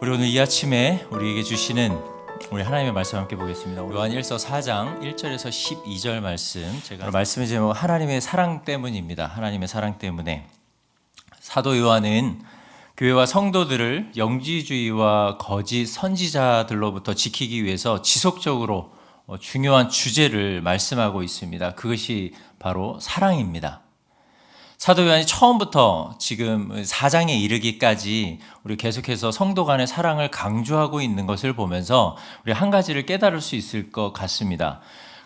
우리 오늘 이 아침에 우리에게 주시는 우리 하나님의 말씀 함께 보겠습니다. 요한 1서 4장 1절에서 12절 말씀. 제가 말씀의 제목 하나님의 사랑 때문입니다. 하나님의 사랑 때문에 사도 요한은 교회와 성도들을 영지주의와 거짓 선지자들로부터 지키기 위해서 지속적으로 어, 중요한 주제를 말씀하고 있습니다. 그것이 바로 사랑입니다. 사도 요한이 처음부터 지금 4장에 이르기까지 우리 계속해서 성도 간의 사랑을 강조하고 있는 것을 보면서 우리 한 가지를 깨달을 수 있을 것 같습니다.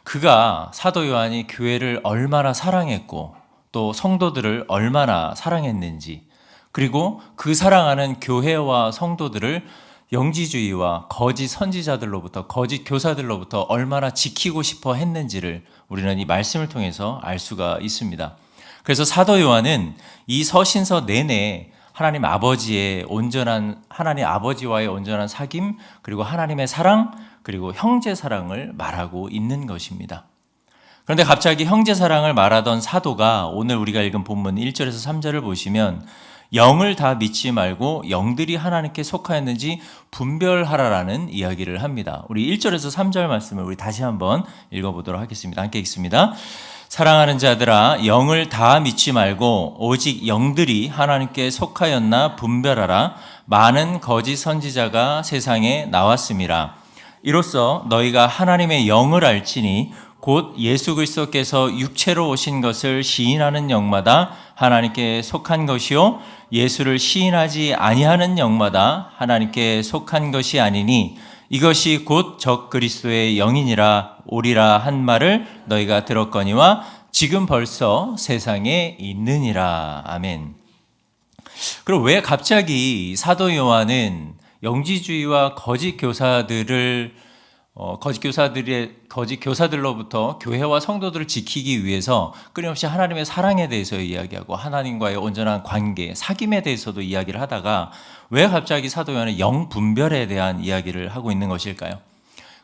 그가 사도 요한이 교회를 얼마나 사랑했고 또 성도들을 얼마나 사랑했는지 그리고 그 사랑하는 교회와 성도들을 영지주의와 거짓 선지자들로부터 거짓 교사들로부터 얼마나 지키고 싶어 했는지를 우리는 이 말씀을 통해서 알 수가 있습니다. 그래서 사도 요한은 이 서신서 내내 하나님 아버지의 온전한 하나님 아버지와의 온전한 사귐 그리고 하나님의 사랑 그리고 형제 사랑을 말하고 있는 것입니다. 그런데 갑자기 형제 사랑을 말하던 사도가 오늘 우리가 읽은 본문 1절에서 3절을 보시면 영을 다 믿지 말고 영들이 하나님께 속하였는지 분별하라라는 이야기를 합니다. 우리 1절에서 3절 말씀을 우리 다시 한번 읽어보도록 하겠습니다. 함께 읽습니다. 사랑하는 자들아 영을 다 믿지 말고 오직 영들이 하나님께 속하였나 분별하라. 많은 거짓 선지자가 세상에 나왔음이라 이로써 너희가 하나님의 영을 알지니 곧 예수 그리스도께서 육체로 오신 것을 시인하는 영마다 하나님께 속한 것이요 예수를 시인하지 아니하는 영마다 하나님께 속한 것이 아니니 이것이 곧 적 그리스도의 영이니라 오리라 한 말을 너희가 들었거니와 지금 벌써 세상에 있느니라 아멘. 그럼 왜 갑자기 사도 요한은 영지주의와 거짓 교사들을 어, 거짓 교사들의 거짓 교사들로부터 교회와 성도들을 지키기 위해서 끊임없이 하나님의 사랑에 대해서 이야기하고 하나님과의 온전한 관계, 사귐에 대해서도 이야기를 하다가 왜 갑자기 사도 요한은 영 분별에 대한 이야기를 하고 있는 것일까요?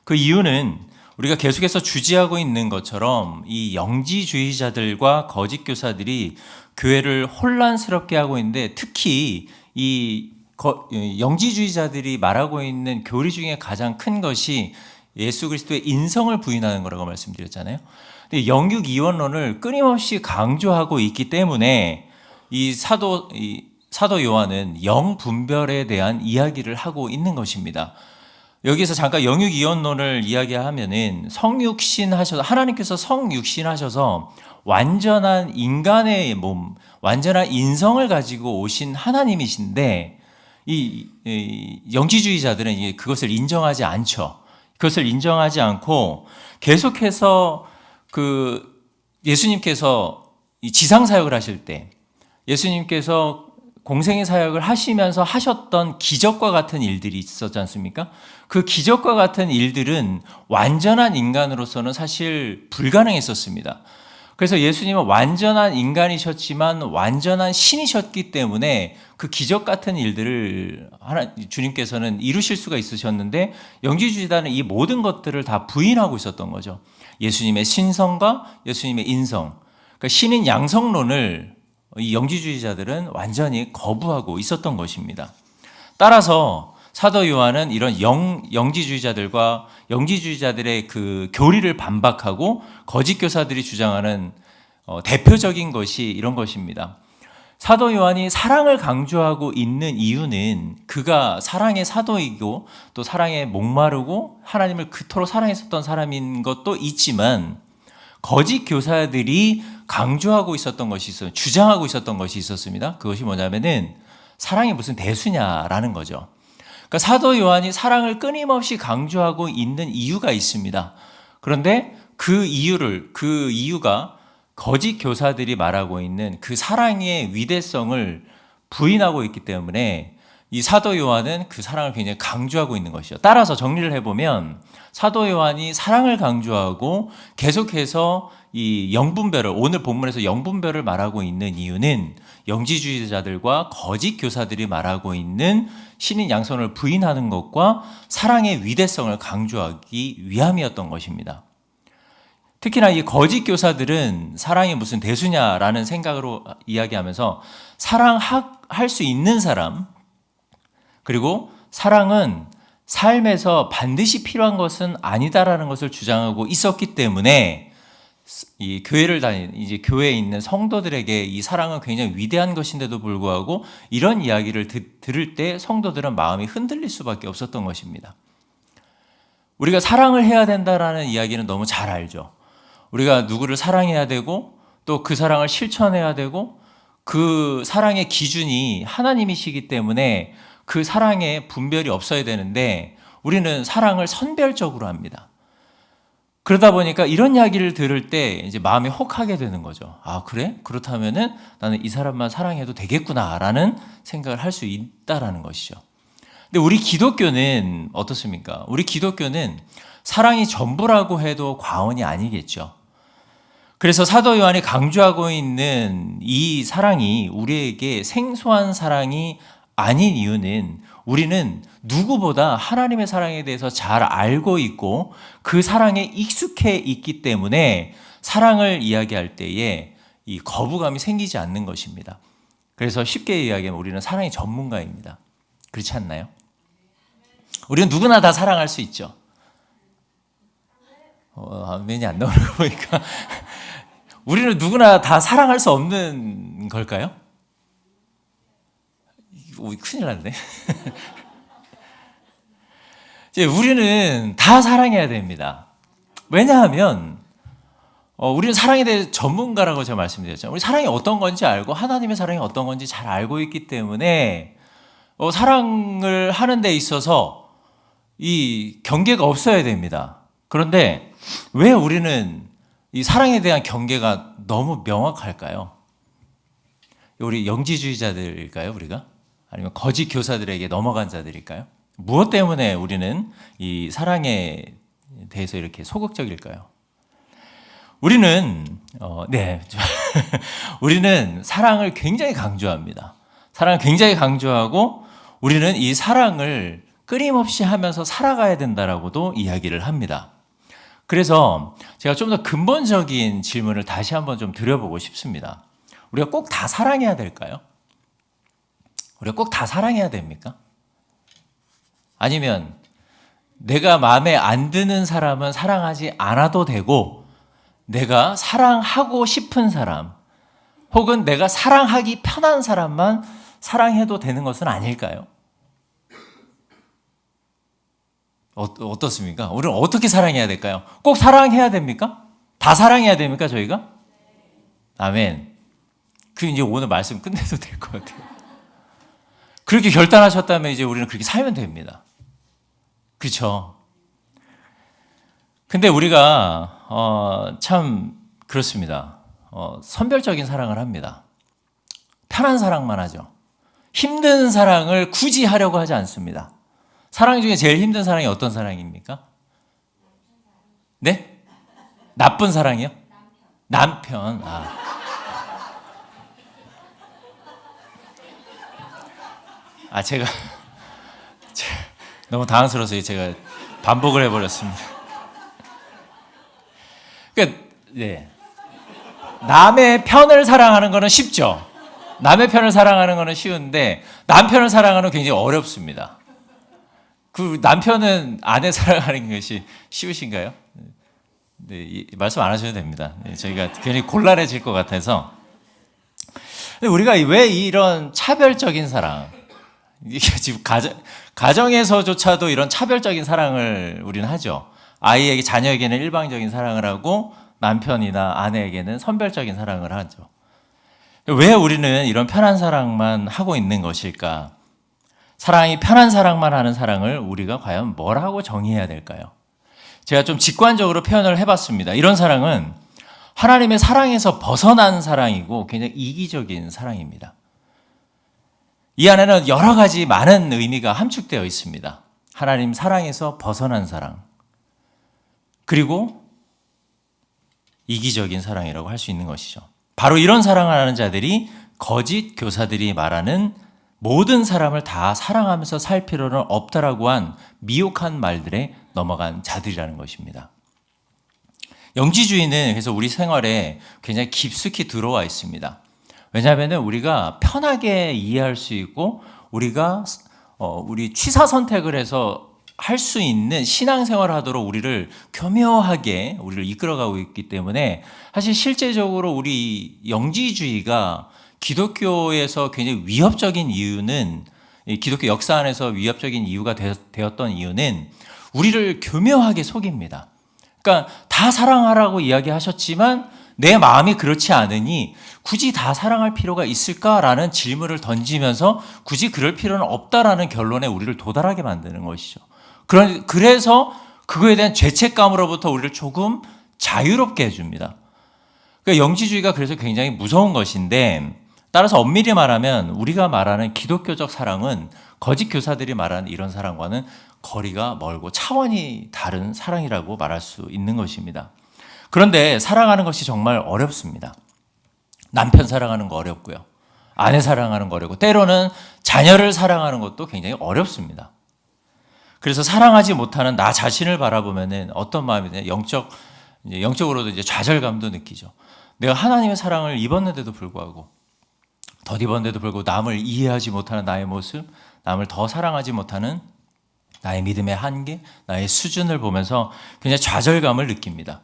그 이유는 우리가 계속해서 주지하고 있는 것처럼 이 영지주의자들과 거짓 교사들이 교회를 혼란스럽게 하고 있는데 특히 이 영지주의자들이 말하고 있는 교리 중에 가장 큰 것이 예수 그리스도의 인성을 부인하는 거라고 말씀드렸잖아요. 근데 영육 이원론을 끊임없이 강조하고 있기 때문에 이 사도 이 사도 요한은 영 분별에 대한 이야기를 하고 있는 것입니다. 여기서 잠깐 영육 이원론을 이야기하면은 성육신 하셔서 하나님께서 성육신 하셔서 완전한 인간의 몸, 완전한 인성을 가지고 오신 하나님이신데 이, 이 영지주의자들은 그것을 인정하지 않죠. 그것을 인정하지 않고 계속해서 그 예수님께서 지상 사역을 하실 때 예수님께서 공생의 사역을 하시면서 하셨던 기적과 같은 일들이 있었지 않습니까? 그 기적과 같은 일들은 완전한 인간으로서는 사실 불가능했었습니다. 그래서 예수님은 완전한 인간이셨지만 완전한 신이셨기 때문에 그 기적 같은 일들을 하나, 주님께서는 이루실 수가 있으셨는데 영지주의자는 이 모든 것들을 다 부인하고 있었던 거죠. 예수님의 신성과 예수님의 인성. 그러니까 신인 양성론을 이 영지주의자들은 완전히 거부하고 있었던 것입니다. 따라서 사도 요한은 이런 영, 영지주의자들과 영지주의자들의 그 교리를 반박하고 거짓 교사들이 주장하는 어, 대표적인 것이 이런 것입니다. 사도 요한이 사랑을 강조하고 있는 이유는 그가 사랑의 사도이고 또 사랑에 목마르고 하나님을 그토록 사랑했었던 사람인 것도 있지만 거짓 교사들이 강조하고 있었던 것이 있어 주장하고 있었던 것이 있었습니다. 그것이 뭐냐면은 사랑이 무슨 대수냐라는 거죠. 그러니까 사도 요한이 사랑을 끊임없이 강조하고 있는 이유가 있습니다. 그런데 그 이유를 그 이유가 거짓 교사들이 말하고 있는 그 사랑의 위대성을 부인하고 있기 때문에 이 사도 요한은 그 사랑을 굉장히 강조하고 있는 것이죠. 따라서 정리를 해보면 사도 요한이 사랑을 강조하고 계속해서 이 영분별을 오늘 본문에서 영분별을 말하고 있는 이유는 영지주의자들과 거짓 교사들이 말하고 있는 신인 양손을 부인하는 것과 사랑의 위대성을 강조하기 위함이었던 것입니다. 특히나 이 거짓 교사들은 사랑이 무슨 대수냐라는 생각으로 이야기하면서 사랑할 수 있는 사람 그리고 사랑은 삶에서 반드시 필요한 것은 아니다라는 것을 주장하고 있었기 때문에 이 교회를 다니는 이제 교회에 있는 성도들에게 이 사랑은 굉장히 위대한 것인데도 불구하고 이런 이야기를 듣, 들을 때 성도들은 마음이 흔들릴 수밖에 없었던 것입니다. 우리가 사랑을 해야 된다라는 이야기는 너무 잘 알죠. 우리가 누구를 사랑해야 되고 또 그 사랑을 실천해야 되고 그 사랑의 기준이 하나님이시기 때문에 그 사랑에 분별이 없어야 되는데 우리는 사랑을 선별적으로 합니다. 그러다 보니까 이런 이야기를 들을 때 이제 마음이 혹하게 되는 거죠. 아, 그래? 그렇다면은 나는 이 사람만 사랑해도 되겠구나라는 생각을 할 수 있다라는 것이죠. 근데 우리 기독교는 어떻습니까? 우리 기독교는 사랑이 전부라고 해도 과언이 아니겠죠. 그래서 사도 요한이 강조하고 있는 이 사랑이 우리에게 생소한 사랑이 아닌 이유는 우리는 누구보다 하나님의 사랑에 대해서 잘 알고 있고 그 사랑에 익숙해 있기 때문에 사랑을 이야기할 때에 이 거부감이 생기지 않는 것입니다. 그래서 쉽게 이야기하면 우리는 사랑의 전문가입니다. 그렇지 않나요? 우리는 누구나 다 사랑할 수 있죠. 어, 아멘이 안 나오는 거 보니까 우리는 누구나 다 사랑할 수 없는 걸까요? 오, 큰일 났네. 이제 우리는 다 사랑해야 됩니다. 왜냐하면 어, 우리는 사랑에 대해 전문가라고 제가 말씀드렸죠. 우리 사랑이 어떤 건지 알고 하나님의 사랑이 어떤 건지 잘 알고 있기 때문에 어, 사랑을 하는 데 있어서 이 경계가 없어야 됩니다. 그런데 왜 우리는 이 사랑에 대한 경계가 너무 명확할까요? 우리 영지주의자들일까요, 우리가? 아니면 거짓 교사들에게 넘어간 자들일까요? 무엇 때문에 우리는 이 사랑에 대해서 이렇게 소극적일까요? 우리는 어, 네, 우리는 사랑을 굉장히 강조합니다. 사랑을 굉장히 강조하고 우리는 이 사랑을 끊임없이 하면서 살아가야 된다라고도 이야기를 합니다. 그래서 제가 좀 더 근본적인 질문을 다시 한번 좀 드려보고 싶습니다. 우리가 꼭 다 사랑해야 될까요? 우리가 꼭 다 사랑해야 됩니까? 아니면 내가 마음에 안 드는 사람은 사랑하지 않아도 되고 내가 사랑하고 싶은 사람 혹은 내가 사랑하기 편한 사람만 사랑해도 되는 것은 아닐까요? 어, 어떻습니까? 우리는 어떻게 사랑해야 될까요? 꼭 사랑해야 됩니까? 다 사랑해야 됩니까, 저희가? 아멘. 그 이제 오늘 말씀 끝내도 될 것 같아요. 그렇게 결단하셨다면 이제 우리는 그렇게 살면 됩니다. 그렇죠? 근데 우리가 어, 참 그렇습니다. 어, 선별적인 사랑을 합니다. 편한 사랑만 하죠. 힘든 사랑을 굳이 하려고 하지 않습니다. 사랑 중에 제일 힘든 사랑이 어떤 사랑입니까? 네? 나쁜 사랑이요? 남편. 아. 아 제가 너무 당황스러워서 제가 반복을 해버렸습니다. 그러니까 네. 남의 편을 사랑하는 것은 쉽죠. 남의 편을 사랑하는 것은 쉬운데 남편을 사랑하는 굉장히 어렵습니다. 그 남편은 아내 사랑하는 것이 쉬우신가요? 네, 말씀 안 하셔도 됩니다. 네, 저희가 괜히 곤란해질 것 같아서. 우리가 왜 이런 차별적인 사랑, 이게 지금 가정, 가정에서조차도 이런 차별적인 사랑을 우리는 하죠. 아이에게, 자녀에게는 일방적인 사랑을 하고 남편이나 아내에게는 선별적인 사랑을 하죠. 왜 우리는 이런 편한 사랑만 하고 있는 것일까? 사랑이 편한 사랑만 하는 사랑을 우리가 과연 뭐라고 정의해야 될까요? 제가 좀 직관적으로 표현을 해봤습니다. 이런 사랑은 하나님의 사랑에서 벗어난 사랑이고 굉장히 이기적인 사랑입니다. 이 안에는 여러 가지 많은 의미가 함축되어 있습니다. 하나님 사랑에서 벗어난 사랑. 그리고 이기적인 사랑이라고 할 수 있는 것이죠. 바로 이런 사랑을 하는 자들이 거짓 교사들이 말하는 모든 사람을 다 사랑하면서 살 필요는 없다라고 한 미혹한 말들에 넘어간 자들이라는 것입니다. 영지주의는 그래서 우리 생활에 굉장히 깊숙이 들어와 있습니다. 왜냐하면 우리가 편하게 이해할 수 있고 우리가 어, 우리 취사 선택을 해서 할 수 있는 신앙생활을 하도록 우리를 교묘하게 우리를 이끌어가고 있기 때문에 사실 실제적으로 우리 영지주의가 기독교에서 굉장히 위협적인 이유는 이 기독교 역사 안에서 위협적인 이유가 되었- 되었던 이유는 우리를 교묘하게 속입니다. 그러니까 다 사랑하라고 이야기하셨지만 내 마음이 그렇지 않으니 굳이 다 사랑할 필요가 있을까라는 질문을 던지면서 굳이 그럴 필요는 없다라는 결론에 우리를 도달하게 만드는 것이죠. 그런 그래서 그거에 대한 죄책감으로부터 우리를 조금 자유롭게 해줍니다. 그러니까 영지주의가 그래서 굉장히 무서운 것인데 따라서 엄밀히 말하면 우리가 말하는 기독교적 사랑은 거짓 교사들이 말하는 이런 사랑과는 거리가 멀고 차원이 다른 사랑이라고 말할 수 있는 것입니다. 그런데 사랑하는 것이 정말 어렵습니다. 남편 사랑하는 거 어렵고요. 아내 사랑하는 거 어렵고 때로는 자녀를 사랑하는 것도 굉장히 어렵습니다. 그래서 사랑하지 못하는 나 자신을 바라보면은 어떤 마음이 드냐 영적 이제 영적으로도 이제 좌절감도 느끼죠. 내가 하나님의 사랑을 입었는데도 불구하고 덧입었는데도 불구하고 남을 이해하지 못하는 나의 모습, 남을 더 사랑하지 못하는 나의 믿음의 한계, 나의 수준을 보면서 굉장히 좌절감을 느낍니다.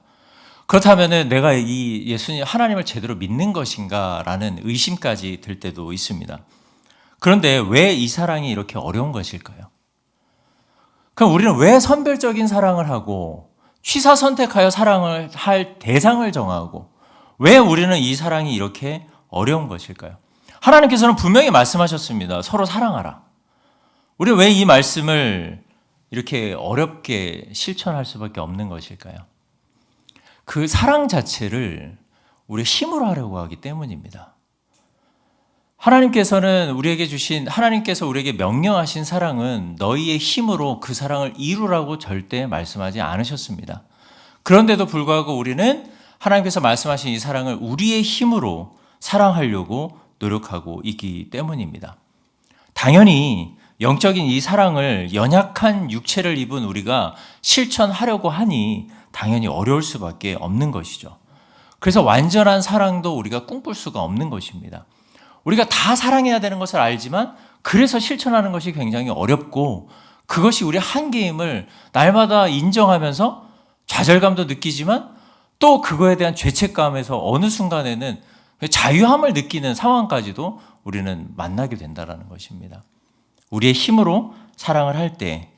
그렇다면은 내가 이 예수님 하나님을 제대로 믿는 것인가라는 의심까지 들 때도 있습니다. 그런데 왜 이 사랑이 이렇게 어려운 것일까요? 그럼 우리는 왜 선별적인 사랑을 하고 취사 선택하여 사랑을 할 대상을 정하고 왜 우리는 이 사랑이 이렇게 어려운 것일까요? 하나님께서는 분명히 말씀하셨습니다. 서로 사랑하라. 우리 왜 이 말씀을 이렇게 어렵게 실천할 수밖에 없는 것일까요? 그 사랑 자체를 우리 힘으로 하려고 하기 때문입니다. 하나님께서는 우리에게 주신 하나님께서 우리에게 명령하신 사랑은 너희의 힘으로 그 사랑을 이루라고 절대 말씀하지 않으셨습니다. 그런데도 불구하고 우리는 하나님께서 말씀하신 이 사랑을 우리의 힘으로 사랑하려고 노력하고 있기 때문입니다. 당연히 영적인 이 사랑을 연약한 육체를 입은 우리가 실천하려고 하니 당연히 어려울 수밖에 없는 것이죠. 그래서 완전한 사랑도 우리가 꿈꿀 수가 없는 것입니다. 우리가 다 사랑해야 되는 것을 알지만 그래서 실천하는 것이 굉장히 어렵고 그것이 우리 한계임을 날마다 인정하면서 좌절감도 느끼지만 또 그거에 대한 죄책감에서 어느 순간에는 자유함을 느끼는 상황까지도 우리는 만나게 된다라는 것입니다. 우리의 힘으로 사랑을 할 때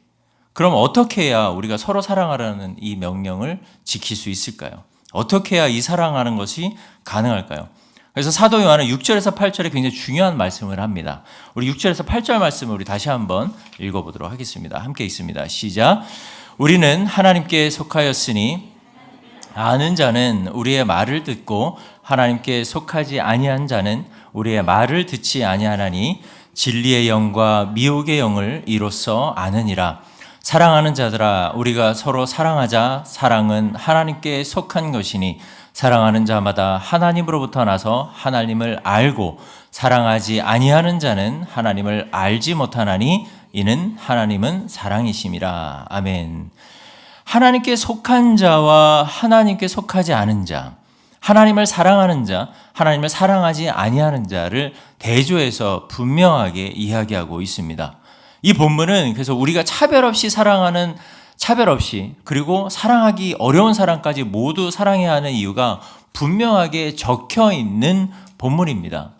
그럼 어떻게 해야 우리가 서로 사랑하라는 이 명령을 지킬 수 있을까요? 어떻게 해야 이 사랑하는 것이 가능할까요? 그래서 사도 요한은 6절에서 8절에 굉장히 중요한 말씀을 합니다. 우리 6절에서 8절 말씀을 우리 다시 한번 읽어보도록 하겠습니다. 함께 있습니다. 시작. 우리는 하나님께 속하였으니 아는 자는 우리의 말을 듣고 하나님께 속하지 아니한 자는 우리의 말을 듣지 아니하나니 진리의 영과 미혹의 영을 이로써 아느니라. 사랑하는 자들아 우리가 서로 사랑하자 사랑은 하나님께 속한 것이니 사랑하는 자마다 하나님으로부터 나서 하나님을 알고 사랑하지 아니하는 자는 하나님을 알지 못하나니 이는 하나님은 사랑이심이라 아멘. 하나님께 속한 자와 하나님께 속하지 않은 자, 하나님을 사랑하는 자, 하나님을 사랑하지 아니하는 자를 대조해서 분명하게 이야기하고 있습니다. 이 본문은 그래서 우리가 차별 없이 사랑하는 차별 없이 그리고 사랑하기 어려운 사람까지 모두 사랑해야 하는 이유가 분명하게 적혀 있는 본문입니다.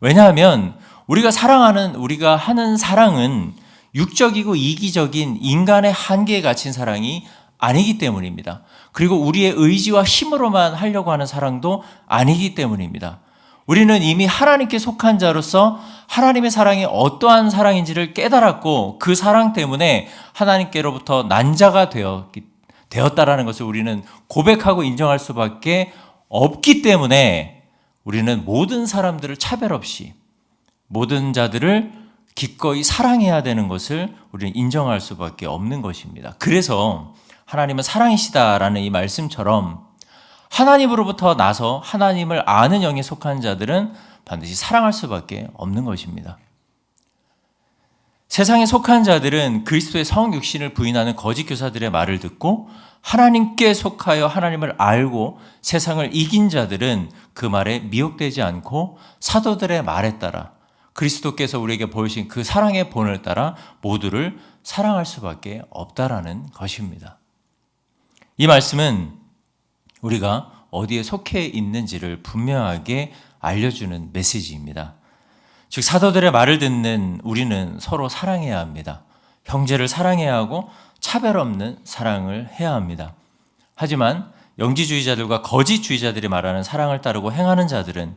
왜냐하면 우리가 사랑하는 우리가 하는 사랑은 육적이고 이기적인 인간의 한계에 갇힌 사랑이 아니기 때문입니다. 그리고 우리의 의지와 힘으로만 하려고 하는 사랑도 아니기 때문입니다. 우리는 이미 하나님께 속한 자로서 하나님의 사랑이 어떠한 사랑인지를 깨달았고 그 사랑 때문에 하나님께로부터 난자가 되었기, 되었다라는 것을 우리는 고백하고 인정할 수밖에 없기 때문에 우리는 모든 사람들을 차별 없이 모든 자들을 기꺼이 사랑해야 되는 것을 우리는 인정할 수밖에 없는 것입니다. 그래서 하나님은 사랑이시다라는 이 말씀처럼 하나님으로부터 나서 하나님을 아는 영에 속한 자들은 반드시 사랑할 수밖에 없는 것입니다. 세상에 속한 자들은 그리스도의 성 육신을 부인하는 거짓 교사들의 말을 듣고 하나님께 속하여 하나님을 알고 세상을 이긴 자들은 그 말에 미혹되지 않고 사도들의 말에 따라 그리스도께서 우리에게 보여주신 그 사랑의 본을 따라 모두를 사랑할 수밖에 없다라는 것입니다. 이 말씀은 우리가 어디에 속해 있는지를 분명하게 알려주는 메시지입니다. 즉, 사도들의 말을 듣는 우리는 서로 사랑해야 합니다. 형제를 사랑해야 하고 차별 없는 사랑을 해야 합니다. 하지만 영지주의자들과 거짓주의자들이 말하는 사랑을 따르고 행하는 자들은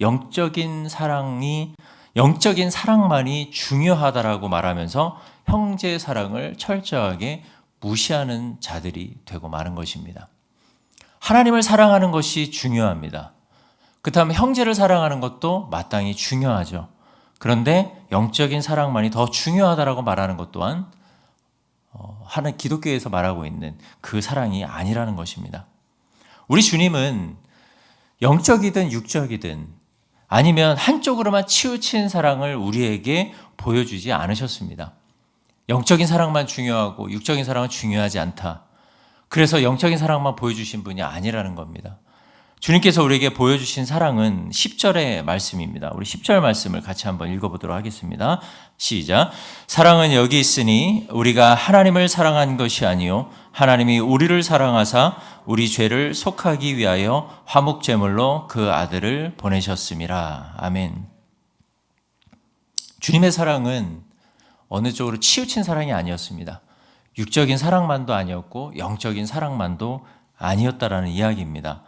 영적인 사랑이 영적인 사랑만이 중요하다라고 말하면서 형제 사랑을 철저하게 무시하는 자들이 되고 마는 것입니다. 하나님을 사랑하는 것이 중요합니다. 그렇다면 형제를 사랑하는 것도 마땅히 중요하죠. 그런데 영적인 사랑만이 더 중요하다라고 말하는 것 또한 어, 하는 기독교에서 말하고 있는 그 사랑이 아니라는 것입니다. 우리 주님은 영적이든 육적이든 아니면 한쪽으로만 치우친 사랑을 우리에게 보여주지 않으셨습니다. 영적인 사랑만 중요하고 육적인 사랑은 중요하지 않다. 그래서 영적인 사랑만 보여주신 분이 아니라는 겁니다. 주님께서 우리에게 보여주신 사랑은 10절의 말씀입니다. 우리 10절 말씀을 같이 한번 읽어보도록 하겠습니다. 시작. 사랑은 여기 있으니 우리가 하나님을 사랑한 것이 아니요 하나님이 우리를 사랑하사 우리 죄를 속하기 위하여 화목 제물로 그 아들을 보내셨음이라. 아멘. 주님의 사랑은 어느 쪽으로 치우친 사랑이 아니었습니다. 육적인 사랑만도 아니었고 영적인 사랑만도 아니었다라는 이야기입니다.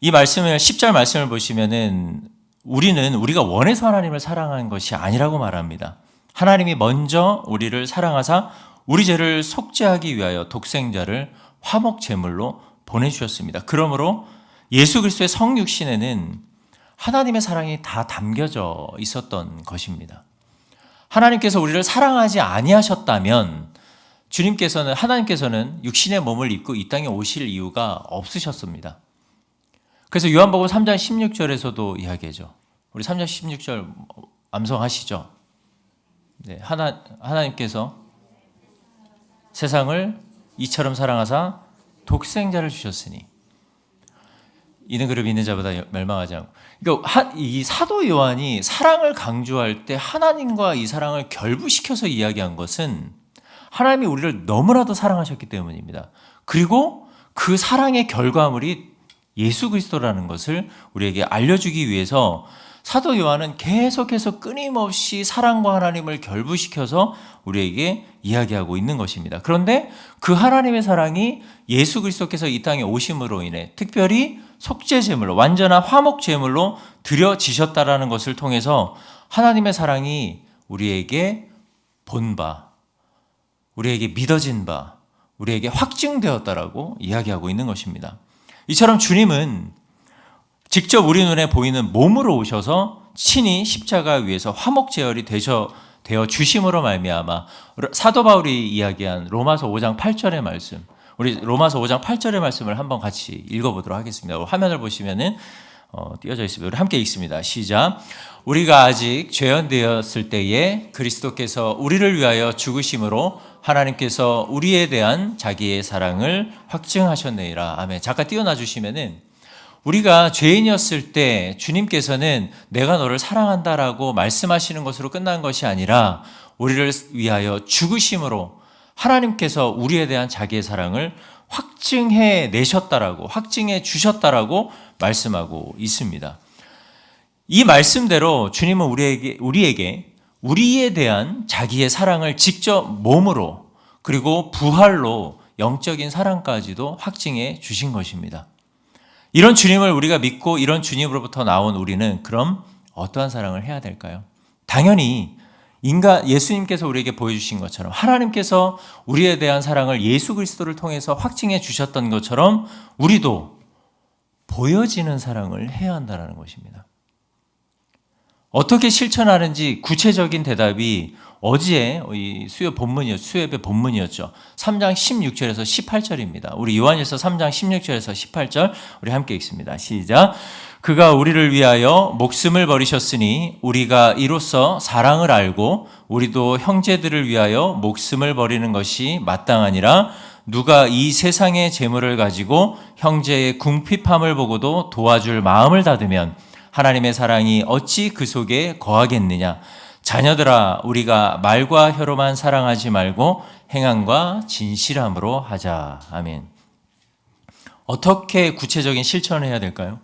이 말씀을 10절 말씀을 보시면은 우리는 우리가 원해서 하나님을 사랑한 것이 아니라고 말합니다. 하나님이 먼저 우리를 사랑하사 우리 죄를 속죄하기 위하여 독생자를 화목 제물로 보내 주셨습니다. 그러므로 예수 그리스도의 성육신에는 하나님의 사랑이 다 담겨져 있었던 것입니다. 하나님께서 우리를 사랑하지 아니하셨다면 주님께서는 하나님께서는 육신의 몸을 입고 이 땅에 오실 이유가 없으셨습니다. 그래서 요한복음 3장 16절에서도 이야기하죠. 우리 3장 16절 암송하시죠. 네, 하나 하나님께서 세상을 이처럼 사랑하사 독생자를 주셨으니 이는 그를 믿는 자보다 멸망하지 않고. 그러니까 이 사도 요한이 사랑을 강조할 때 하나님과 이 사랑을 결부시켜서 이야기한 것은 하나님이 우리를 너무나도 사랑하셨기 때문입니다. 그리고 그 사랑의 결과물이 예수 그리스도라는 것을 우리에게 알려주기 위해서 사도 요한은 계속해서 끊임없이 사랑과 하나님을 결부시켜서 우리에게 이야기하고 있는 것입니다. 그런데 그 하나님의 사랑이 예수 그리스도께서 이 땅에 오심으로 인해 특별히 속죄 제물로 완전한 화목 제물로 드려지셨다라는 것을 통해서 하나님의 사랑이 우리에게 본 바, 우리에게 믿어진 바, 우리에게 확증되었다라고 이야기하고 있는 것입니다. 이처럼 주님은 직접 우리 눈에 보이는 몸으로 오셔서 친히 십자가 위에서 화목 제열이 되셔 되어 주심으로 말미암아 사도 바울이 이야기한 로마서 5장 8절의 말씀. 우리 로마서 5장 8절의 말씀을 한번 같이 읽어보도록 하겠습니다. 화면을 보시면은 어, 띄어져 있습니다. 함께 읽습니다. 시작. 우리가 아직 죄연되었을 때에 그리스도께서 우리를 위하여 죽으심으로 하나님께서 우리에 대한 자기의 사랑을 확증하셨느니라. 아멘. 잠깐 띄어놔 주시면은 우리가 죄인이었을 때 주님께서는 내가 너를 사랑한다라고 말씀하시는 것으로 끝난 것이 아니라 우리를 위하여 죽으심으로 하나님께서 우리에 대한 자기의 사랑을 확증해 내셨다라고 확증해 주셨다라고 말씀하고 있습니다. 이 말씀대로 주님은 우리에게 우리에게 우리에 대한 자기의 사랑을 직접 몸으로 그리고 부활로 영적인 사랑까지도 확증해 주신 것입니다. 이런 주님을 우리가 믿고 이런 주님으로부터 나온 우리는 그럼 어떠한 사랑을 해야 될까요? 당연히 인간 예수님께서 우리에게 보여주신 것처럼 하나님께서 우리에 대한 사랑을 예수 그리스도를 통해서 확증해 주셨던 것처럼 우리도 보여지는 사랑을 해야 한다는 것입니다. 어떻게 실천하는지 구체적인 대답이 어제 이 수요 본문이었 수요예배 본문이었죠. 3장 16절에서 18절입니다. 우리 요한일서 3장 16절에서 18절 우리 함께 읽습니다. 시작. 그가 우리를 위하여 목숨을 버리셨으니 우리가 이로써 사랑을 알고 우리도 형제들을 위하여 목숨을 버리는 것이 마땅하니라 누가 이 세상의 재물을 가지고 형제의 궁핍함을 보고도 도와줄 마음을 닫으면 하나님의 사랑이 어찌 그 속에 거하겠느냐. 자녀들아 우리가 말과 혀로만 사랑하지 말고 행함과 진실함으로 하자. 아멘. 어떻게 구체적인 실천을 해야 될까요?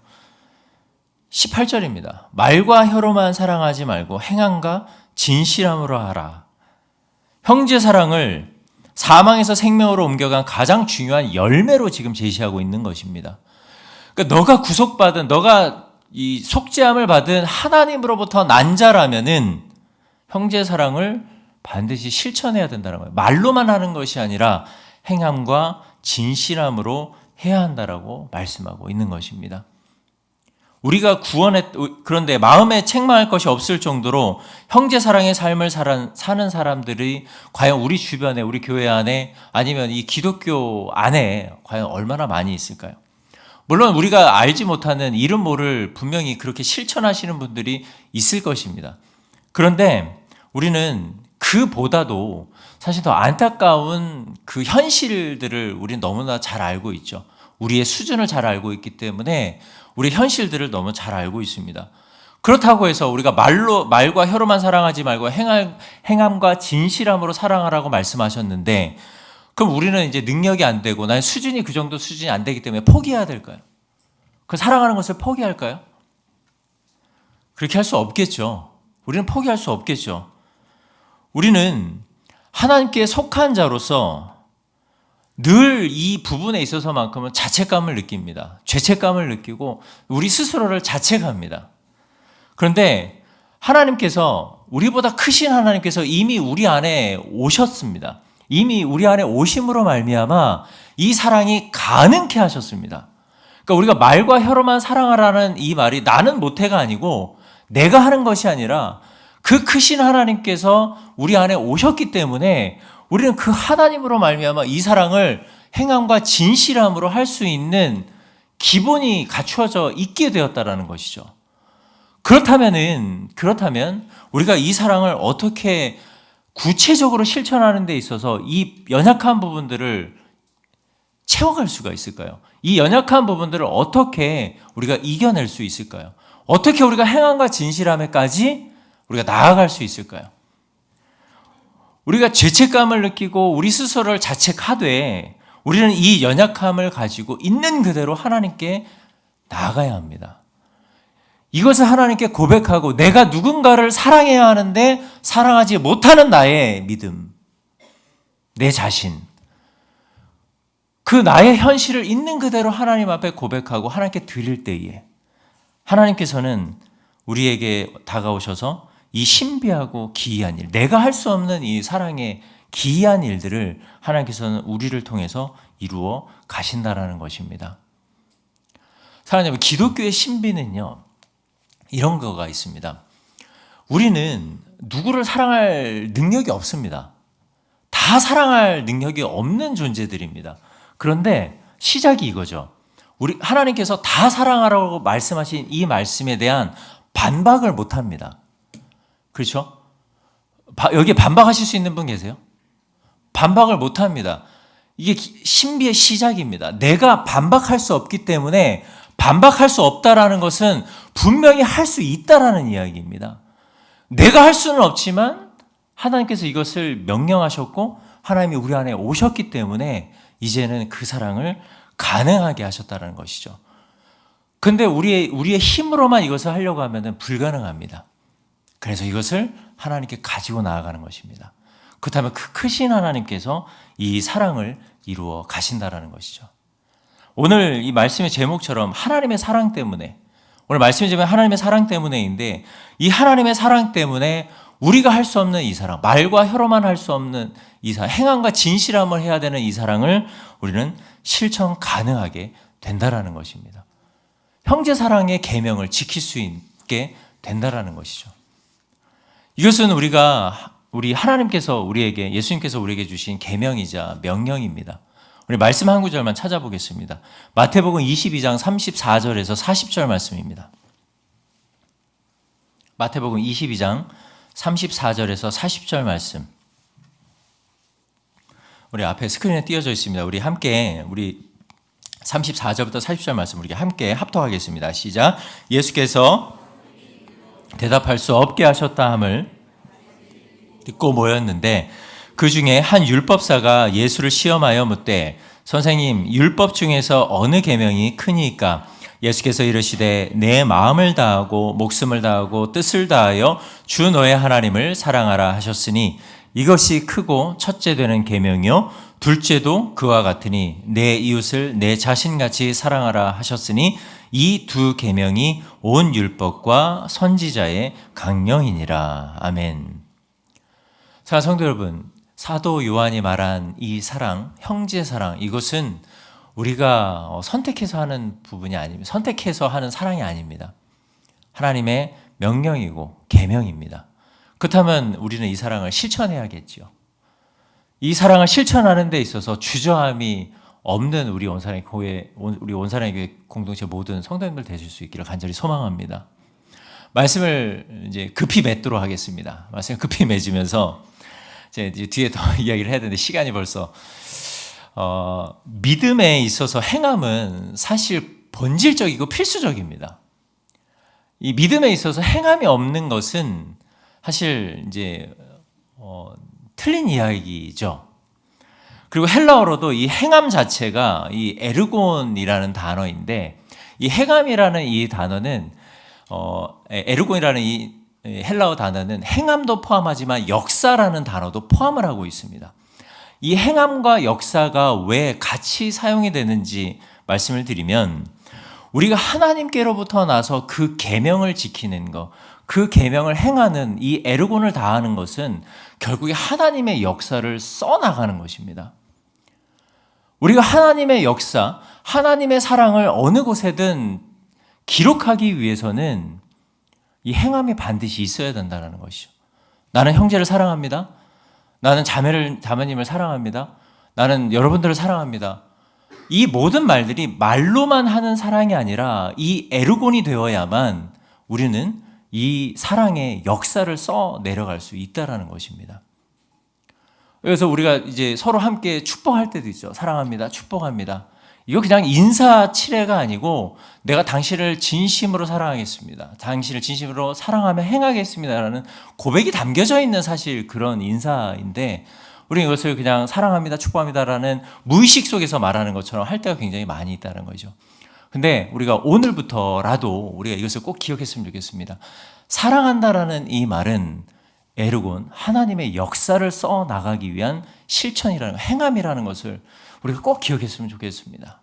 18절입니다. 말과 혀로만 사랑하지 말고 행함과 진실함으로 하라. 형제 사랑을 사망에서 생명으로 옮겨간 가장 중요한 열매로 지금 제시하고 있는 것입니다. 그러니까 너가 구속받은 너가 이 속죄함을 받은 하나님으로부터 난 자라면은 형제 사랑을 반드시 실천해야 된다는 거예요. 말로만 하는 것이 아니라 행함과 진실함으로 해야 한다라고 말씀하고 있는 것입니다. 우리가 구원했 그런데 마음에 책망할 것이 없을 정도로 형제 사랑의 삶을 사는 사람들이 과연 우리 주변에 우리 교회 안에 아니면 이 기독교 안에 과연 얼마나 많이 있을까요? 물론 우리가 알지 못하는 이름 모를 분명히 그렇게 실천하시는 분들이 있을 것입니다. 그런데 우리는 그보다도 사실 더 안타까운 그 현실들을 우리는 너무나 잘 알고 있죠. 우리의 수준을 잘 알고 있기 때문에 우리 현실들을 너무 잘 알고 있습니다. 그렇다고 해서 우리가 말로 말과 혀로만 사랑하지 말고 행함, 행함과 진실함으로 사랑하라고 말씀하셨는데 그럼 우리는 이제 능력이 안 되고 나의 수준이 그 정도 수준이 안 되기 때문에 포기해야 될까요? 그 사랑하는 것을 포기할까요? 그렇게 할 수 없겠죠. 우리는 포기할 수 없겠죠. 우리는 하나님께 속한 자로서 늘 이 부분에 있어서만큼은 자책감을 느낍니다. 죄책감을 느끼고 우리 스스로를 자책합니다. 그런데 하나님께서 우리보다 크신 하나님께서 이미 우리 안에 오셨습니다. 이미 우리 안에 오심으로 말미암아 이 사랑이 가능케 하셨습니다. 그러니까 우리가 말과 혀로만 사랑하라는 이 말이 나는 못해가 아니고 내가 하는 것이 아니라 그 크신 하나님께서 우리 안에 오셨기 때문에 우리는 그 하나님으로 말미암아 이 사랑을 행함과 진실함으로 할 수 있는 기본이 갖추어져 있게 되었다라는 것이죠. 그렇다면은 그렇다면 우리가 이 사랑을 어떻게 구체적으로 실천하는 데 있어서 이 연약한 부분들을 채워갈 수가 있을까요? 이 연약한 부분들을 어떻게 우리가 이겨낼 수 있을까요? 어떻게 우리가 행함과 진실함에까지 우리가 나아갈 수 있을까요? 우리가 죄책감을 느끼고 우리 스스로를 자책하되 우리는 이 연약함을 가지고 있는 그대로 하나님께 나아가야 합니다. 이것을 하나님께 고백하고 내가 누군가를 사랑해야 하는데 사랑하지 못하는 나의 믿음, 내 자신, 그 나의 현실을 있는 그대로 하나님 앞에 고백하고 하나님께 드릴 때에 하나님께서는 우리에게 다가오셔서 이 신비하고 기이한 일, 내가 할 수 없는 이 사랑의 기이한 일들을 하나님께서는 우리를 통해서 이루어 가신다라는 것입니다. 여러분, 기독교의 신비는요, 이런 거가 있습니다. 우리는 누구를 사랑할 능력이 없습니다. 다 사랑할 능력이 없는 존재들입니다. 그런데 시작이 이거죠. 우리 하나님께서 다 사랑하라고 말씀하신 이 말씀에 대한 반박을 못 합니다. 그렇죠? 여기 반박하실 수 있는 분 계세요? 반박을 못 합니다. 이게 신비의 시작입니다. 내가 반박할 수 없기 때문에 반박할 수 없다라는 것은 분명히 할 수 있다라는 이야기입니다. 내가 할 수는 없지만 하나님께서 이것을 명령하셨고 하나님이 우리 안에 오셨기 때문에 이제는 그 사랑을 가능하게 하셨다는 것이죠. 근데 우리의, 우리의 힘으로만 이것을 하려고 하면 불가능합니다. 그래서 이것을 하나님께 가지고 나아가는 것입니다. 그렇다면 그 크신 하나님께서 이 사랑을 이루어 가신다라는 것이죠. 오늘 이 말씀의 제목처럼 하나님의 사랑 때문에 오늘 말씀의 제목이 하나님의 사랑 때문에인데 이 하나님의 사랑 때문에 우리가 할 수 없는 이 사랑, 말과 혀로만 할 수 없는 이 사랑, 행함과 진실함을 해야 되는 이 사랑을 우리는 실천 가능하게 된다라는 것입니다. 형제 사랑의 계명을 지킬 수 있게 된다라는 것이죠. 이것은 우리가 우리 하나님께서 우리에게 예수님께서 우리에게 주신 계명이자 명령입니다. 우리 말씀 한 구절만 찾아보겠습니다. 마태복음 22장 34절에서 40절 말씀입니다. 마태복음 22장 34절에서 40절 말씀. 우리 앞에 스크린에 띄어져 있습니다. 우리 함께 우리 34절부터 40절 말씀 우리 함께 합독하겠습니다. 시작. 예수께서 대답할 수 없게 하셨다 함을 듣고 모였는데 그 중에 한 율법사가 예수를 시험하여 묻되 선생님 율법 중에서 어느 계명이 크니까 예수께서 이르시되 내 마음을 다하고 목숨을 다하고 뜻을 다하여 주 너의 하나님을 사랑하라 하셨으니 이것이 크고 첫째 되는 계명이요 둘째도 그와 같으니 내 이웃을 내 자신같이 사랑하라 하셨으니 이 두 계명이 온 율법과 선지자의 강령이니라 아멘. 자, 성도 여러분, 사도 요한이 말한 이 사랑, 형제 사랑, 이것은 우리가 어, 선택해서 하는 부분이 아닙니다. 선택해서 하는 사랑이 아닙니다. 하나님의 명령이고 계명입니다. 그렇다면 우리는 이 사랑을 실천해야겠지요. 이 사랑을 실천하는 데 있어서 주저함이 없는 우리 온사랑의 교회, 우리 온사랑의 교회 공동체 모든 성도님들 되실 수 있기를 간절히 소망합니다. 말씀을 이제 급히 맺도록 하겠습니다. 말씀을 급히 맺으면서 이제 뒤에 더 이야기를 해야 되는데 시간이 벌써 어, 믿음에 있어서 행함은 사실 본질적이고 필수적입니다. 이 믿음에 있어서 행함이 없는 것은 사실 이제 어, 틀린 이야기죠. 그리고 헬라어로도 이 행함 자체가 이 에르곤이라는 단어인데 이 행함이라는 이 단어는 어, 에르곤이라는 이 헬라어 단어는 행함도 포함하지만 역사라는 단어도 포함을 하고 있습니다. 이 행함과 역사가 왜 같이 사용이 되는지 말씀을 드리면 우리가 하나님께로부터 나서 그 계명을 지키는 것, 그 계명을 행하는 이 에르곤을 다하는 것은 결국에 하나님의 역사를 써 나가는 것입니다. 우리가 하나님의 역사, 하나님의 사랑을 어느 곳에든 기록하기 위해서는 이 행함이 반드시 있어야 된다는 것이죠. 나는 형제를 사랑합니다. 나는 자매를 자매님을 사랑합니다. 나는 여러분들을 사랑합니다. 이 모든 말들이 말로만 하는 사랑이 아니라 이 에르곤이 되어야만 우리는 이 사랑의 역사를 써 내려갈 수 있다라는 것입니다. 그래서 우리가 이제 서로 함께 축복할 때도 있죠. 사랑합니다. 축복합니다. 이거 그냥 인사 치레가 아니고 내가 당신을 진심으로 사랑하겠습니다. 당신을 진심으로 사랑하며 행하겠습니다라는 고백이 담겨져 있는 사실 그런 인사인데 우리 이것을 그냥 사랑합니다, 축복합니다라는 무의식 속에서 말하는 것처럼 할 때가 굉장히 많이 있다는 거죠. 근데 우리가 오늘부터라도 우리가 이것을 꼭 기억했으면 좋겠습니다. 사랑한다라는 이 말은 에르곤 하나님의 역사를 써 나가기 위한 실천이라는 행함이라는 것을 우리가 꼭 기억했으면 좋겠습니다.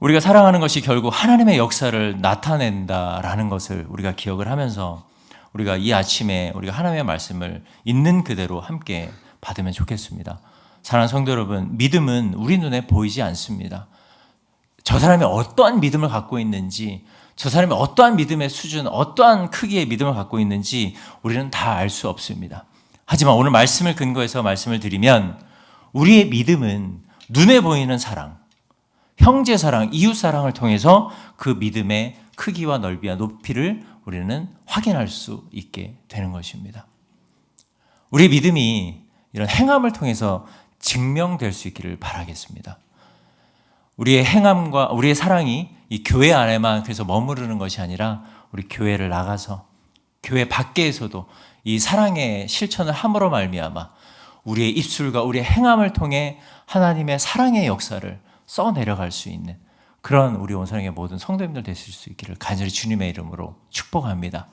우리가 사랑하는 것이 결국 하나님의 역사를 나타낸다라는 것을 우리가 기억을 하면서 우리가 이 아침에 우리가 하나님의 말씀을 있는 그대로 함께 받으면 좋겠습니다. 사랑하는 성도 여러분, 믿음은 우리 눈에 보이지 않습니다. 저 사람이 어떠한 믿음을 갖고 있는지, 저 사람이 어떠한 믿음의 수준, 어떠한 크기의 믿음을 갖고 있는지 우리는 다 알 수 없습니다. 하지만 오늘 말씀을 근거해서 말씀을 드리면 우리의 믿음은 눈에 보이는 사랑, 형제 사랑, 이웃 사랑을 통해서 그 믿음의 크기와 넓이와 높이를 우리는 확인할 수 있게 되는 것입니다. 우리 믿음이 이런 행함을 통해서 증명될 수 있기를 바라겠습니다. 우리의 행함과 우리의 사랑이 이 교회 안에만 그래서 머무르는 것이 아니라 우리 교회를 나가서 교회 밖에서도 이 사랑의 실천을 함으로 말미암아 우리의 입술과 우리의 행함을 통해 하나님의 사랑의 역사를 써 내려갈 수 있는 그런 우리 원사령의 모든 성도님들 되실 수 있기를 간절히 주님의 이름으로 축복합니다.